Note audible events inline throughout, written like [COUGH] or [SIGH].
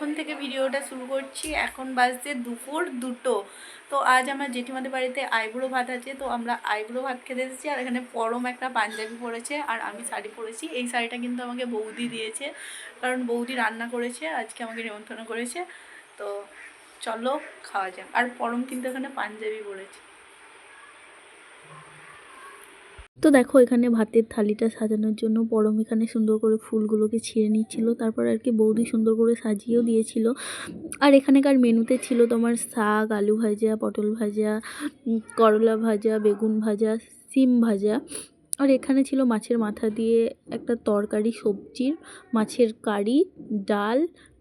এখন থেকে ভিডিওটা শুরু করছি। এখন বাজছে দুপুর দুটো। তো আজ আমার জেঠিমাদের বাড়িতে আইবুড়ো ভাত আছে, তো আমরা আইবুড়ো ভাত খেতে এসেছি আর এখানে পরম একটা পাঞ্জাবি পরেছে আর আমি শাড়ি পরেছি। এই শাড়িটা কিন্তু আমাকে বৌদি দিয়েছে, কারণ বৌদি রান্না করেছে, আজকে আমাকে নিমন্ত্রণ করেছে। তো চলো খাওয়া যাক। আর পরম কিন্তু এখানে পাঞ্জাবি পরেছে। তো দেখো, এখানে ভাতের থালিটা সাজানোর জন্য পরম এখানে সুন্দর করে ফুলগুলোকে ছিঁড়ে নিচ্ছিল। তারপর আর কি বৌদি সুন্দর করে সাজিয়েও দিয়েছিল। আর এখানেকার মেনুতে ছিল তোমার শাক, আলু ভাজা, পটল ভাজা করলা ভাজা, বেগুন ভাজা, সিম ভাজা। আর এখানে ছিল মাছের মাথা দিয়ে একটা তরকারি সবজির, মাছের কারি, ডাল,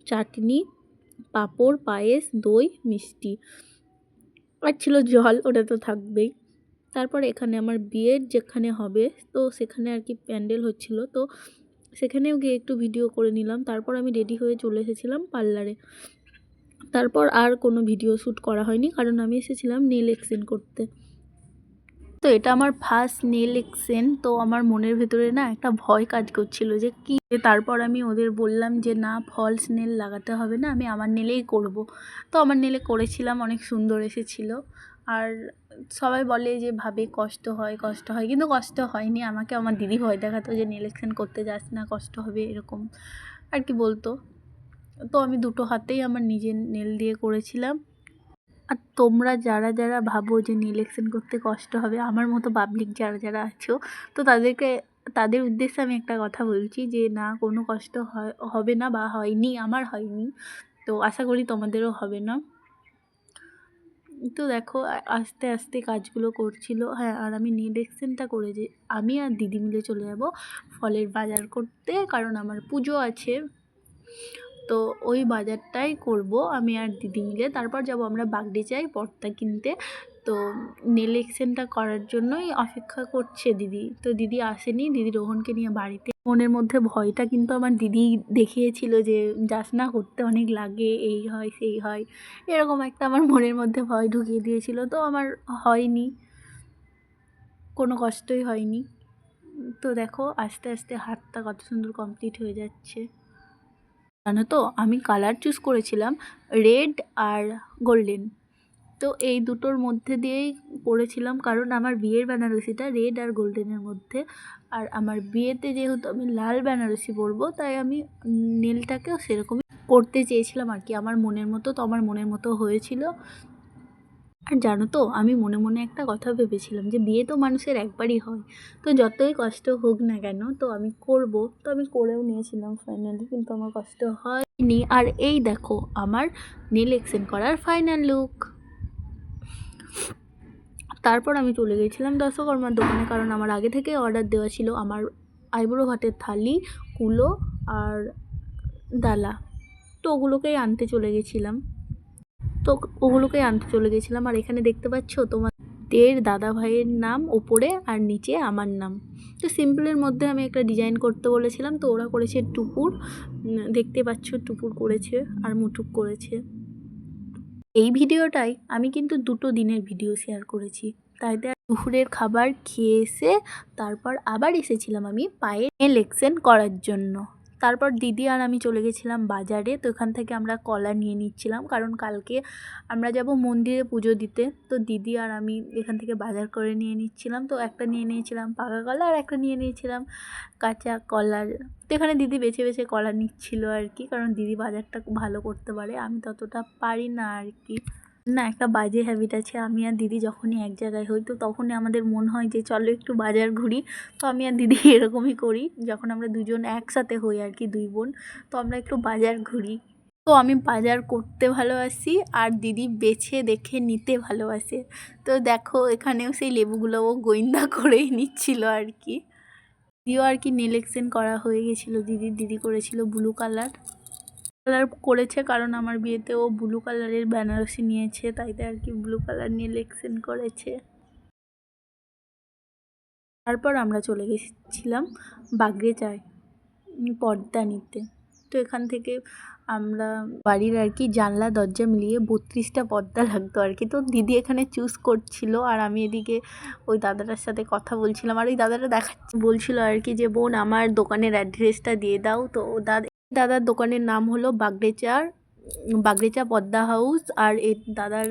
চাটনি, পাঁপড়, পায়েস, দই, মিষ্টি। আর ছিল জল, ওটা তো থাকবেই। তারপর এখানে আমার বিয়ের যেখানে হবে, তো সেখানে আর কি প্যান্ডেল হচ্ছিল। তো সেখানেও গিয়ে একটু ভিডিও করে নিলাম। তারপর আমি রেডি হয়ে চলে এসেছিলাম পার্লারে। তারপর আর কোনো ভিডিও শ্যুট করা হয়নি, কারণ আমি এসেছিলাম নেল এক্সটেন্ড করতে। তো এটা আমার ফার্স্ট নেল এক্সেন তো আমার মনের ভেতরে না একটা ভয় কাজ করছিল যে কি তারপর আমি ওদের বললাম যে, না ফলস নেল লাগাতে হবে না, আমি আমার নেলেই করব। তো আমার নেলে করেছিলাম, অনেক সুন্দর এসেছিল। আর সবাই বলে যে, ভাবে, কষ্ট হয় কষ্ট হয়। কিন্তু কষ্ট হয়নি। আমাকে আমার দিদি ভয় দেখাতো যে নেল এক্সটেন্ড করতে যাস না, কষ্ট হবে, এরকম। আর কি বলতো? তো আমি দুটো হাতেই আমার নিজের নেল দিয়ে করেছিলাম। আর তোমরা যারা যারা ভাবো যে এক্সটেন্ড করতে কষ্ট হবে, আমার মতো পাবলিক যারা যারা আছো, তো তাদেরকে, তাদের উদ্দেশ্যে আমি একটা কথা বলছি যে, না, কোনো কষ্ট হয়, হবে না বা হয়নি, আমার হয়নি। তো আশা করি তোমাদেরও হবে না। তো দেখো আস্তে আস্তে কাজগুলো করছিল। হ্যাঁ আর আমি নেট এক্সটেনটা করে যে, আমি আর দিদি মিলে চলে যাব ফলের বাজার করতে, কারণ আমার পুজো আছে। তো ওই বাজারটাই করব আমি আর দিদি মিলে। তারপর যাব আমরা বাগডিচায় পর্দা কিনতে। তো নেল করার জন্যই অপেক্ষা করছে দিদি। তো দিদি আসেনি, দিদি রোহনকে নিয়ে বাড়িতে। মনের মধ্যে ভয়টা কিন্তু আমার দিদি দেখিয়েছিল যে, যাস না, করতে অনেক লাগে, এই হয়, সেই হয়। এরকম একটা আমার মনের মধ্যে ভয় ঢুকিয়ে দিয়েছিল। তো আমার হয়নি। কোনো কষ্টই হয়নি। তো দেখো, আস্তে আস্তে হাতটা কত সুন্দর কমপ্লিট হয়ে যাচ্ছে। জানো তো, আমি কালার চুজ করেছিলাম রেড আর গোল্ডেন তো এই দুটোর মধ্যে দিয়েই পরেছিলাম কারণ আমার বিয়ের বেনারসিটা রেড আর গোল্ডেনের মধ্যে। আর আমার বিয়েতে যেহেতু আমি লাল বেনারসি পরবো, তাই আমি নীলটাকেও সেরকমই করতে চেয়েছিলাম আর কি। আমার মনের মতো তো আমার মনের মতো হয়েছিল। আর জানো তো, আমি মনে মনে একটা কথা ভেবেছিলাম যে বিয়ে তো মানুষের একবারই হয়। তো যতই কষ্ট হোক না কেন, তো আমি করব। তো আমি করেও নিয়েছিলাম ফাইনালি কিন্তু আমার কষ্ট হয়নি। আর এই দেখো, আমার নীল এক্সেন্ড করার ফাইনাল লুক তারপর আমি চলে গেছিলাম দশকর্মার দোকানে, কারণ আমার আগে থেকে অর্ডার দেওয়া ছিল আমার আইবুড়ো ভাতের থালি, কুলো আর ডালা। তো ওগুলোকেই আনতে চলে গেছিলাম। তো ওগুলোকেই আনতে চলে গেছিলাম। আর এখানে দেখতে পাচ্ছ তোমাদের দাদা ভাইয়ের নাম ওপরে আর নিচে আমার নাম। তো সিম্পলের মধ্যে আমি একটা ডিজাইন করতে বলেছিলাম। তো ওরা করেছে টুপুর। দেখতে পাচ্ছ টুপুর করেছে আর মুটুক করেছে। এই ভিডিওটাই আমি কিন্তু দুটো দিনের ভিডিও শেয়ার করেছি। তাই দুপুরের খাবার খেয়ে এসে তারপর আবার এসেছিলাম আমি পায়ে এক্সটেন্ড করার জন্য। তারপর দিদি আর আমি চলে গেছিলাম বাজারে, তো এখান থেকে আমরা কলা নিয়ে নিচ্ছিলাম। কারণ কালকে আমরা যাব মন্দিরে পুজো দিতে, তো দিদি আর আমি এখান থেকে বাজার করে নিয়ে নিচ্ছিলাম। তো একটা নিয়ে নিয়েছিলাম পাকা কলা আর একটা নিয়ে নিয়েছিলাম কাঁচা কলার। তো এখানে দিদি বেছে বেছে কলা নিচ্ছিল আর কি, কারণ দিদি বাজারটা ভালো করতে পারে। আমি ততটা পারি না আর কি। না, একটা বাজে হ্যাবিট আছে। আমি আর দিদি যখনই এক জায়গায় হই, তো তখনই আমাদের মন হয় যে, চলো একটু বাজার ঘুরি। তো আমি আর দিদি [LAUGHS] এরকমই করি, যখন আমরা দুজন একসাথে হই আর কি, দুই বোন, তো আমরা একটু বাজার ঘুরি। তো আমি বাজার করতে ভালোবাসি আর দিদি বেছে দেখে নিতে ভালোবাসে। তো দেখো, এখানেও সেই লেবুগুলো ও গোয়েন্দা [LAUGHS] করেই নিচ্ছিল আর কি। দিদিও আর কি নেল এক্সটেন্ড করা হয়ে গেছিল। দিদির দিদি করেছিল ব্লু কালার কালার করেছে কারণ আমার বিয়েতে ও ব্লু কালারের বেনারসি নিয়েছে তাই আর কি ব্লু কালার নেল এক্সটেন্ড করেছে। তারপর আমরা চলে গেছিলাম বাগড়ে চায় পর্দা নিতে। তো এখান থেকে আমরা বাড়ির আর কি জানলা, দরজা মিলিয়ে বত্রিশটা পর্দা লাগতো আর কি। তো দিদি এখানে চুজ করছিল আর আমি এদিকে ওই দাদাটার সাথে কথা বলছিলাম। আর ওই দাদাটা দেখাচ্ছে বলছিল আর কি যে, বোন, আমার দোকানের অ্যাড্রেসটা দিয়ে দাও। তো ও দাদা দাদার দোকানের নাম হলো বাগড়েচার, বাগড়েচা পদ্মা হাউস আর এই দাদার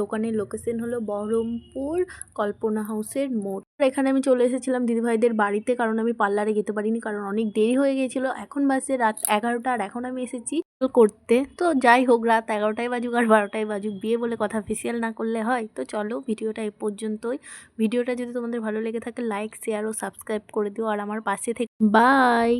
দোকানের লোকেশন হলো বহরমপুর, কল্পনা হাউসের মোড়। এখানে আমি চলে এসেছিলাম দিদিভাইদের বাড়িতে কারণ আমি পার্লারে যেতে পারিনি কারণ অনেক দেরি হয়ে গিয়েছিল। এখন বাসে রাত এগারোটা আর এখন আমি এসেছি করতে। তো যাই হোক, রাত এগারোটায় বাজুক আর বারোটায় বাজুক। বিয়ে বলে কথা ফেসিয়াল না করলে হয়। তো চলো ভিডিওটা এই পর্যন্তই। ভিডিওটা যদি তোমাদের ভালো লেগে থাকে লাইক শেয়ার ও সাবস্ক্রাইব করে দিও। আর আমার পাশে থেকে বাই